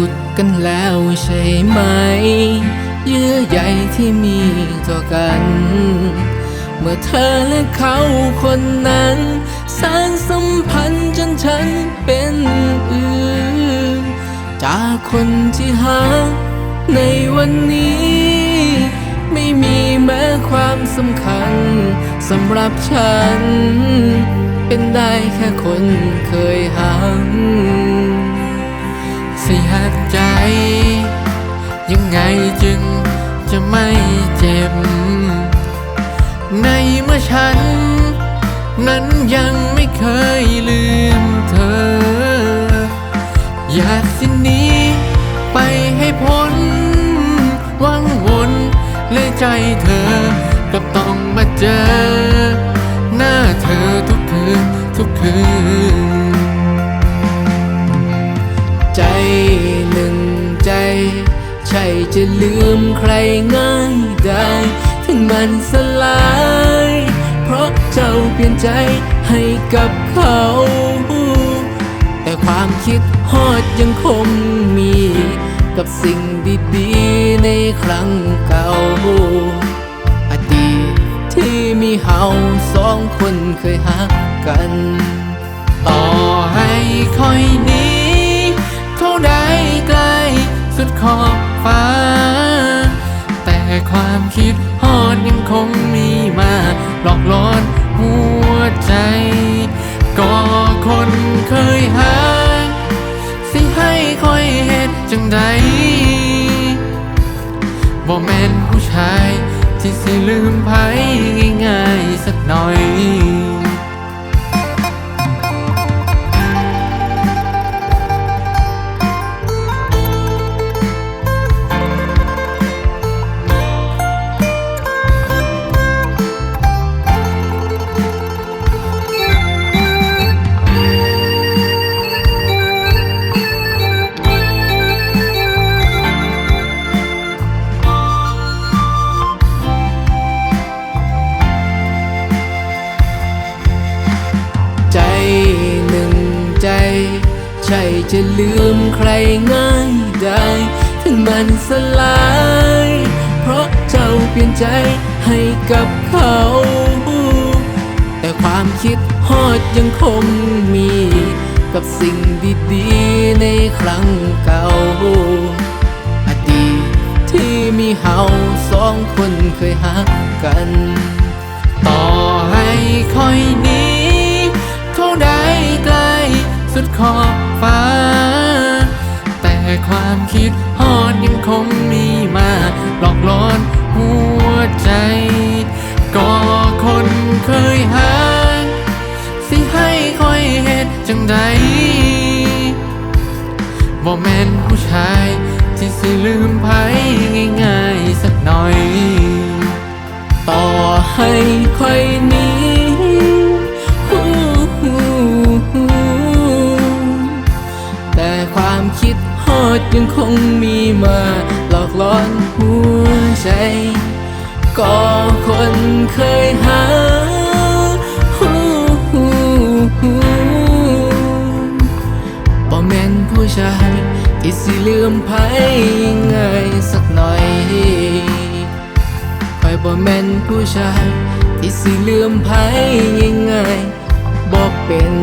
ุดกันแล้วใช่ไหม เยื่อใยที่มีต่อกัน เมื่อเธอและเขาคนนั้น สร้างสัมพันธ์จนฉันเป็นอื่น จากคนที่หาในวันนี้ ไม่มีแม้ความสำคัญสำหรับฉัน เป็นได้แค่คนเคยหักเสียใจ ยังไงจึงจะไม่เจ็บ ในเมื่อฉัน นั้นยังไม่เคยลืมเธอ อยากสิหนี้ไปให้พ้น วังวนเลยใจเธอ กับต้องมาเจอ หน้าเธอทุกคืนทุกคืน ใช่จะลืมใครง่ายได้ ถึงมันสลาย เพราะเจ้าเปลี่ยนใจให้กับเขา แต่ความคิดฮอดยังคงมี กับสิ่งดีๆในครั้งเก่า อดีตที่มีเฮาสองคนเคยหักกัน ต่อให้ค่อยหนี้เท่าใดไกลสุดขอบ ฟ้า แต่ความคิดฮอดยังคงมีมาหลอกหลอนหัวใจ ก็คนเคยหา สิให้คอยเหตุจังใดบ่แม่นผู้ชาย ที่สิลืมไผง่ายๆสักหน่อย ช่จะลืมใครง่ายได้ ถึงมันสลาย เพราะเจ้าเปลี่ยนใจให้กับเขา แต่ความคิดฮอดยังคงมี กับสิ่งดีๆในครั้งเก่า อดีตที่มีเฮาสองคนเคยหักกัน ต่อให้ค่อยห เคยหา สิให้คอยเหตุจังใดบ่แม่นผู้ชาย ที่สิลืมไผง่ายๆสักหน่อย ต่อให้คอยหนี้ฮู้ฮู้ฮู้แต่ความคิดฮอดยังคงมีมาหลอกล่อนหัวใจ ก็คนเคยหา ฉันที่สิลืมไผง่ายสักหน่อยคอยบ่แม่นผู้ชายที่สิลืมไผยังไงบ่เป็น